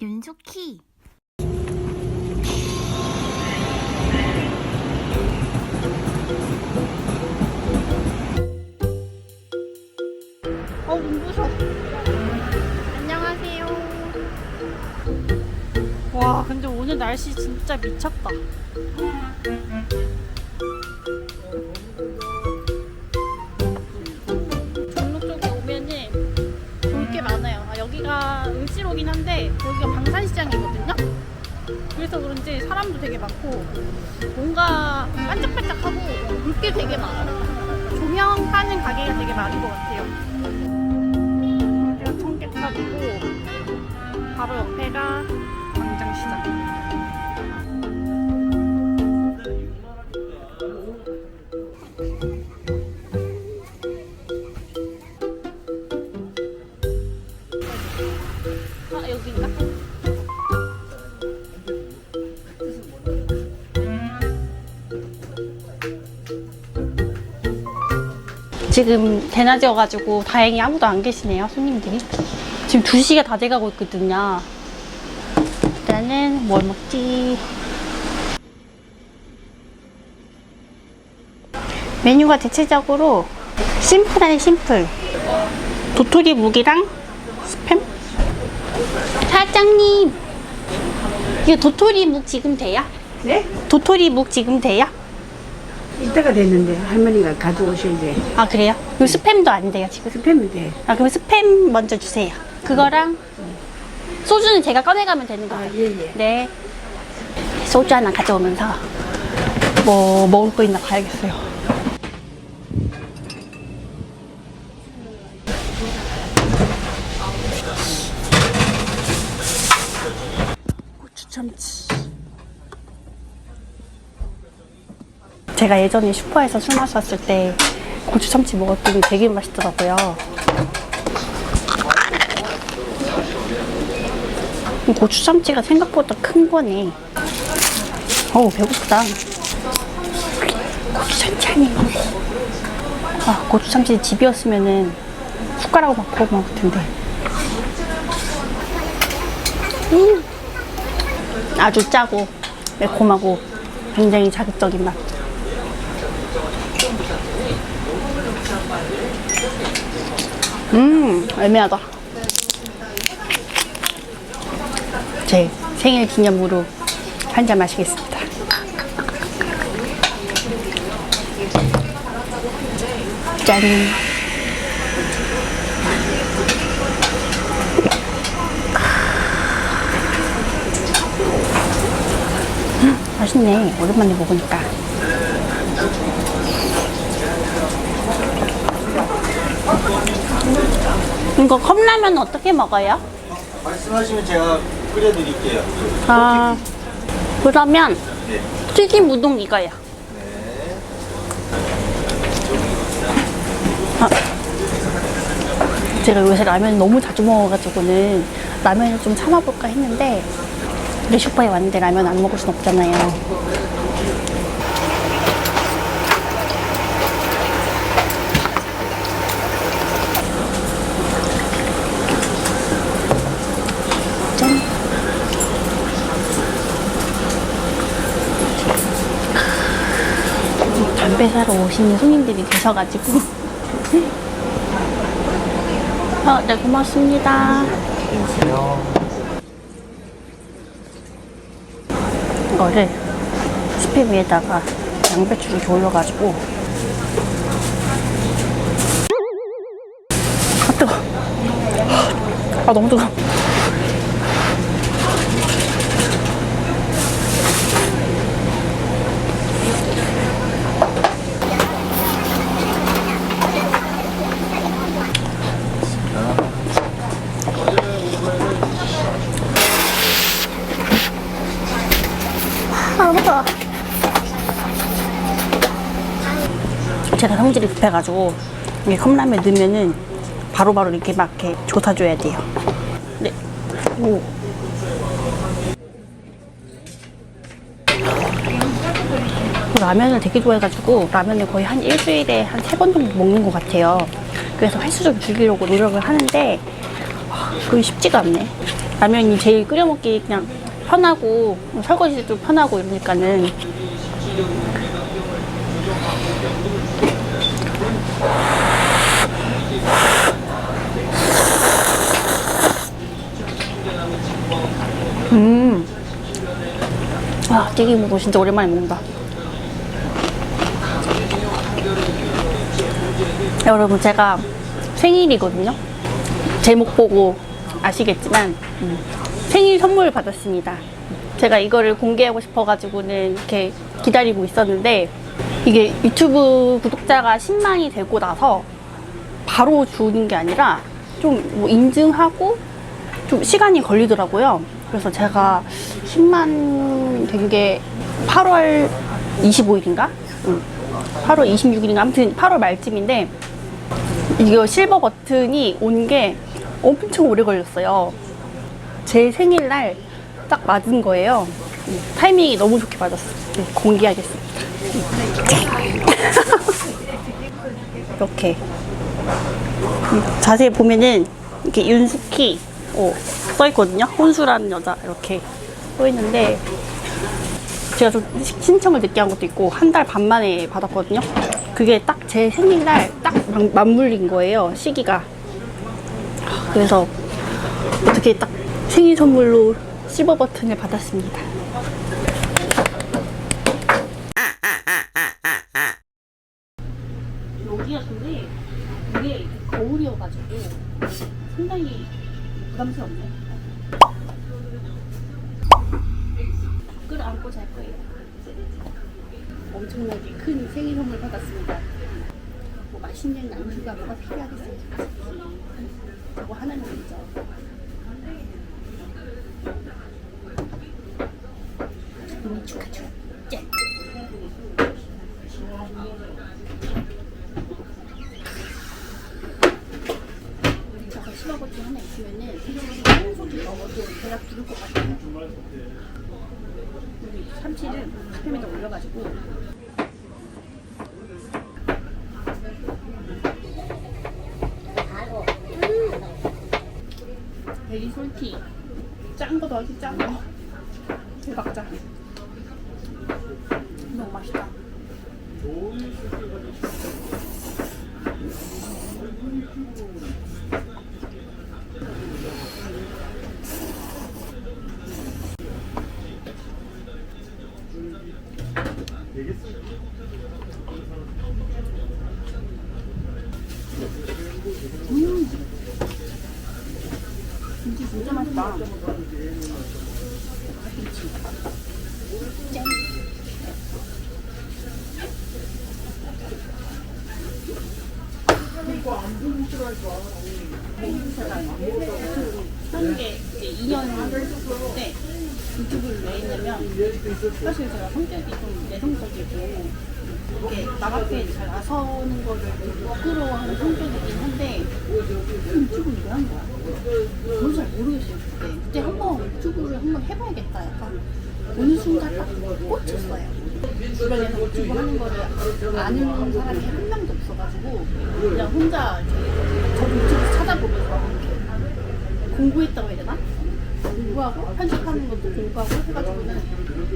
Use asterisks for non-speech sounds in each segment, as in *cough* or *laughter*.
윤숙희. 어 눈부셔. 안녕하세요. 와 근데 오늘 날씨 진짜 미쳤다 을지로긴 한데 여기가 방산시장이거든요. 그래서 그런지 사람도 되게 많고 뭔가 반짝반짝하고 볼게 되게 많아요. 조명 하는 가게가 되게 많은 것 같아요. 여기가 청계탑이고 바로 옆에가 광장시장. 지금 대낮이어가지고 다행히 아무도 안 계시네요 손님들이 지금 2시가 다 돼가고 있거든요 일단은 뭘 먹지 메뉴가 대체적으로 심플하네 심플 도토리 묵이랑 스팸 사장님 이거 도토리 묵 지금 돼요? 네? 도토리 묵 지금 돼요? 이따가 됐는데 할머니가 가져오셔야 돼. 아 그래요? 이 스팸도 안 돼요 지금 스팸이 돼. 아 그럼 스팸 먼저 주세요 그거랑 소주는 제가 꺼내가면 되는 아, 거예요 예, 예. 네 소주 하나 가져오면서 뭐 먹을 거 있나 봐야겠어요 제가 예전에 슈퍼에서 술 마셨을 때 고추 참치 먹었더니 되게 맛있더라고요. 이 고추 참치가 생각보다 큰 거네. 어우 배고프다. 고추 참치 한 입 먹고. 아 고추 참치 집이었으면은 숟가락으로 막퍼 먹을 텐데. 음. 아주 짜고 매콤하고 굉장히 자극적인 맛. 음, 애매하다. 제 생일 기념으로 한 잔 마시겠습니다. 짠. 음, 맛있네. 오랜만에 먹으니까. 이거 컵라면 어떻게 먹어요? 말씀하시면 제가 끓여드릴게요. 아, 그러면 튀김 우동 이거요. 아, 제가 요새 라면 너무 자주 먹어가지고는 라면을 좀 참아볼까 했는데 우리 슈퍼에 왔는데 라면 안 먹을 순 없잖아요. 담배 사러 오시는 손님들이 계셔가지고. *laughs* 어, 네, 고맙습니다. 이거를 스팸 위에다가 양배추를 이렇게 올려가지고. 아, 뜨거. 아, 너무 뜨거. 아, 무서워. 제가 성질이 급해가지고 이게 컵라면 넣으면은 바로바로 이렇게 막 이렇게 줬아줘야 돼요. 네. 오. 라면을 되게 좋아해가지고 라면을 거의 한 일주일에 한 세 번 정도 먹는 것 같아요. 그래서 횟수 좀 줄이려고 노력을 하는데 아, 그게 쉽지가 않네. 라면이 제일 끓여 먹기 그냥 편하고 설거지도 편하고 이러니까는 음. 아, 튀김도 진짜 오랜만에 먹는다. 여러분, 제가 생일이거든요. 제목 보고 아시겠지만, 음, 생일 선물 받았습니다. 제가 이거를 공개하고 싶어가지고는 이렇게 기다리고 있었는데, 이게 유튜브 구독자가 10만이 되고 나서 바로 주는 게 아니라 좀 뭐 인증하고 좀 시간이 걸리더라고요. 그래서 제가 10만 된 게 8월 25일인가? 응. 8월 26일인가? 아무튼 8월 말쯤인데 이거 실버 버튼이 온 게 엄청 오래 걸렸어요. 제 생일날 딱 맞은 거예요. 음, 타이밍이 너무 좋게 맞았어요. 네, 공개하겠습니다. *laughs* 이렇게 음, 자세히 보면은 이렇게 윤숙희 어, 써 있거든요. 혼수라는 여자 이렇게 써 있는데 제가 좀 시- 신청을 늦게 한 것도 있고 한 달 반 만에 받았거든요. 그게 딱 제 생일날 딱 맞- 맞물린 거예요. 시기가. 그래서 어떻게 딱 생일 선물로 실버 버튼을 받았습니다. 필요하겠어요. 저거 하나는 있죠. 생일 축하 축하. 짠. 저거 실버버튼 하나 있으면은 한 손이 넘어도 배가 부를 것 같아요. 참치를 스팸에다 올려가지고 베리 솔티 짠거 더하기 짠 거. 대박 짠. 너무 맛있다. 김치 진짜 맛있다. 짠. 하는 게 이제 2년 때 유튜브를 왜 했냐면 사실 제가 성격이 좀 내성적이고 이렇게 남 앞에 잘 나서는 거를 좀 부끄러워하는 성격이긴 한데 유튜브를 왜 한 거야? 저도 잘 모르겠어요 그때 그때 한번 유튜브를 한번 해봐야겠다 약간 어느 순간 딱 꽂혔어요 주변에서 유튜브 하는 거를 아는 사람이 한 명도 없어가지고 그냥 혼자 저도 유튜브 찾아보면서 공부했다고 해야 되나? 공부하고 편집하는 것도 공부하고 해가지고는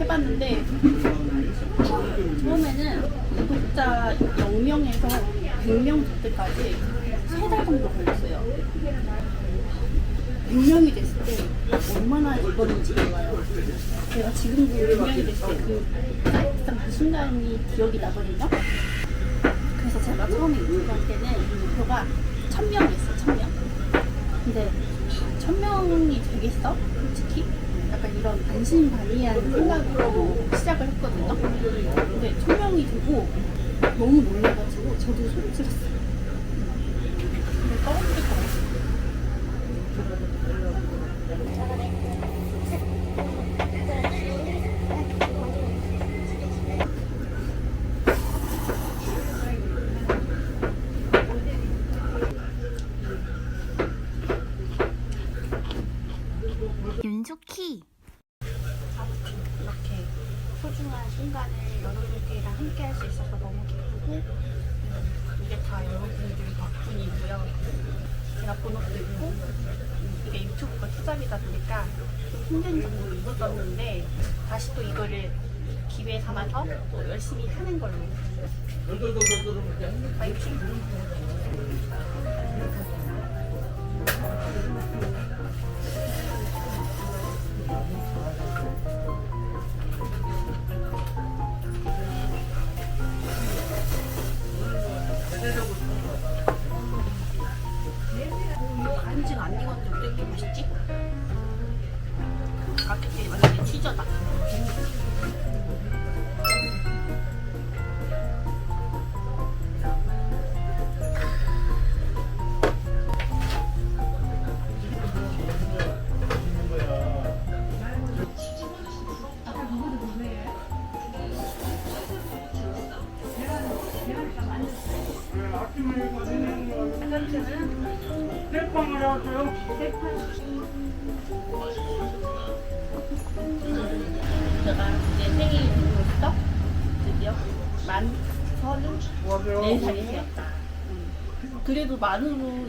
해봤는데 처음에는 구독자 0명에서 100명 될 때까지 세 달 정도 걸렸어요. 100명이 됐을 때 얼마나 이번인지 몰라요. 제가 지금도 100명이 됐을 때그 사이트상 그 순간이 기억이 나거든요. 그래서 제가 처음에 유튜브 할 때는 목표가 1000명이었어요, 1000명. 근데 1000명이 되겠어? 솔직히? 약간 이런 반신반의한 생각으로 시작을 했거든요. 근데 1000명이 되고 너무 놀라가지고 저도 소리 질렀어요. 근데 떨어질 것 같아요. 윤숙희 이렇게 소중한 순간을 여러분들이랑 함께 할 수 있어서 너무 기쁘고 음, 이게 다 여러분들 덕분이고요. 제가 본업도 있고 음, 이게 유튜브가 초작이다 보니까 좀 힘든 점도 있었는데 다시 또 이거를 삼아서 또 열심히 하는 걸로 파이팅! 안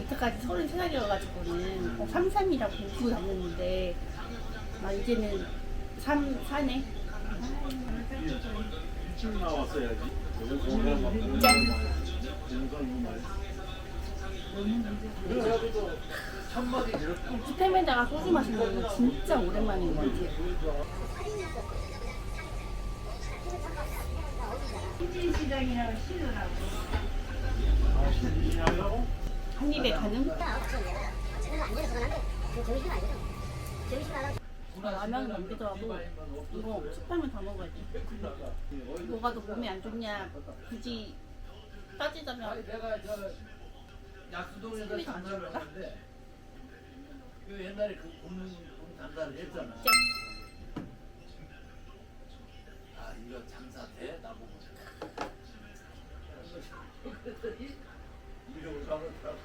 만으로 이때까지 서른 세 살이어가지고는 어, 33이라고 공부 다녔는데 아 이제는 3, 4네. 지금 나왔어야지. 스팸에다가 소주 마시는 거 진짜 오랜만인 것 같아요. 시장이라고 시도라고. 한 입에 가는 라면 남기더라도 이거 스팸을 다 먹어야 돼. 뭐가 더 몸에 안 좋냐 굳이 따지자면 내가 저 약수동에서 스팸이 안 장사를 좋을까? 하는데 그 옛날에 그 굽는 장사를 했잖아. 짠. 아 이거 장사 돼 나보고. *laughs* 그랬더니 이거 올라가더라고.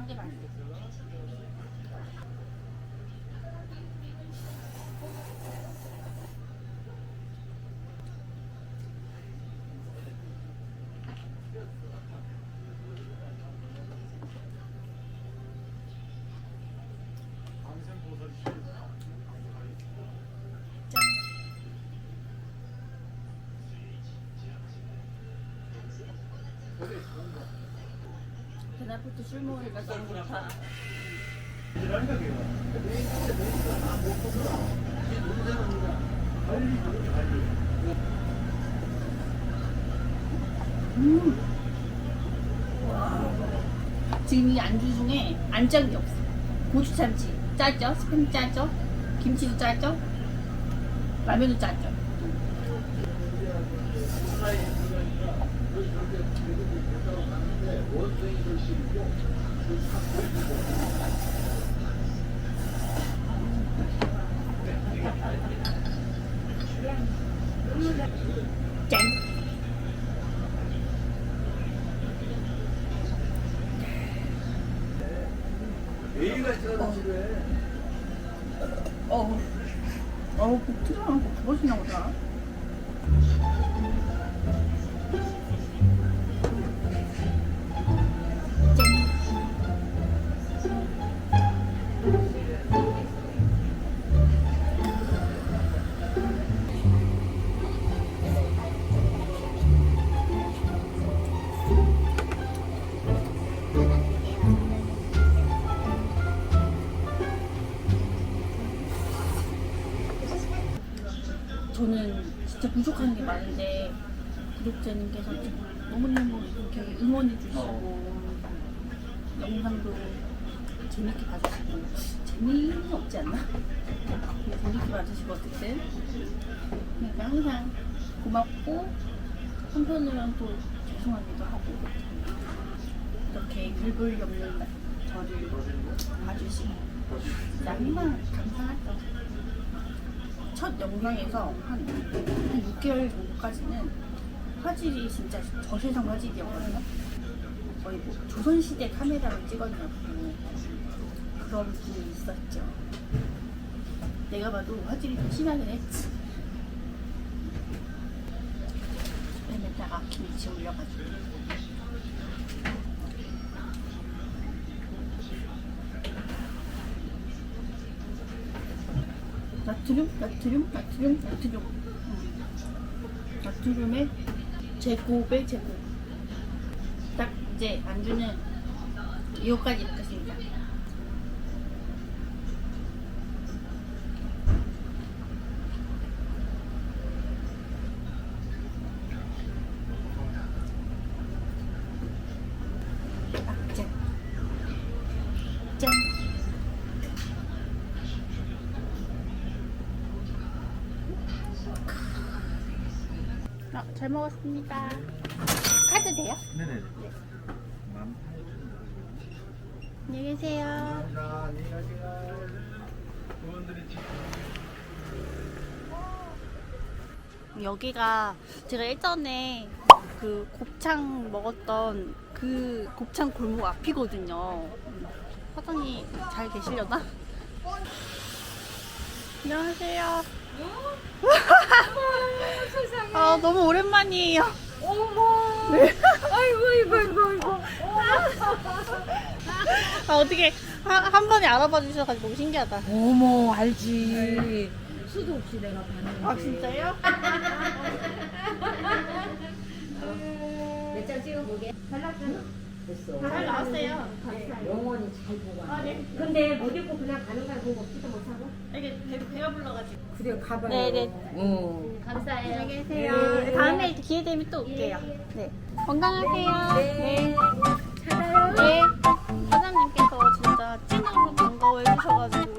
짠게 맛있어. 그날부터 술 먹으니까 너무 좋다. 음. 지금 이 안주 중에 안 짠 게 없어. 고추 참치 짜죠? 스팸 짜죠? 김치도 짜죠? 라면도 짜죠? 짠! 매일가 있어서 집에. 어, 어, 그 트라는 거 그것이나 진짜 부족한 게 많은데 구독자님께서 너무너무 이렇게 응원해 주시고 영상도 재밌게 봐주시고 재미는 없지 않나? 재밌게 봐주시고 어쨌든 그러니까 항상 고맙고 한편으로는 또 죄송하기도 하고 이렇게 글벌이 없는 저를 봐주시고 항상 감사하죠. 첫 영상에서 한, 한 6개월 정도까지는 화질이 진짜 저세상 화질이었거든요. 거의 뭐 조선시대 카메라로 찍었냐고 그런 분이 있었죠. 내가 봐도 화질이 좀 심하긴 했지. 스팸에다가 김치 올려가지고 나트륨, 나트륨, 나트륨, 나트륨. 음. 나트륨의 제곱의 제곱. 딱 이제 안주는 이거까지 넣겠습니다. 딱 짠. 짠. 아, 잘 먹었습니다. 카드 돼요? 네네. 네. 만 안녕히 계세요. 여기가 제가 예전에 그 곱창 먹었던 그 곱창 골목 앞이거든요. 음, 사장님 잘 계시려나? 안녕하세요. 아 너무 오랜만이에요. 어머. 네. 아이고 이거 이거 이거. 아 어떻게 한, 한 번에 알아봐 주셔가지고 너무 신기하다. 어머 알지. 수도 없이 내가 봤는데. 아 진짜요? 몇 장 찍어보게. 잘 나왔잖아. 됐어. 잘 나왔어요. 영원히 잘 보고. 아 네. 근데 못 입고 그냥 가는 거 보고 없지도 못 하고. 되게 배, 가 불러가지고. 그래요, 가봐요. 네네. 어. 감사해요. 안녕히 계세요. 네. 네. 다음에 기회 되면 또 올게요. 예, 예. 네. 건강하세요. 네. 네. 네. 사장님께서 진짜 찐으로 반가워해 주셔가지고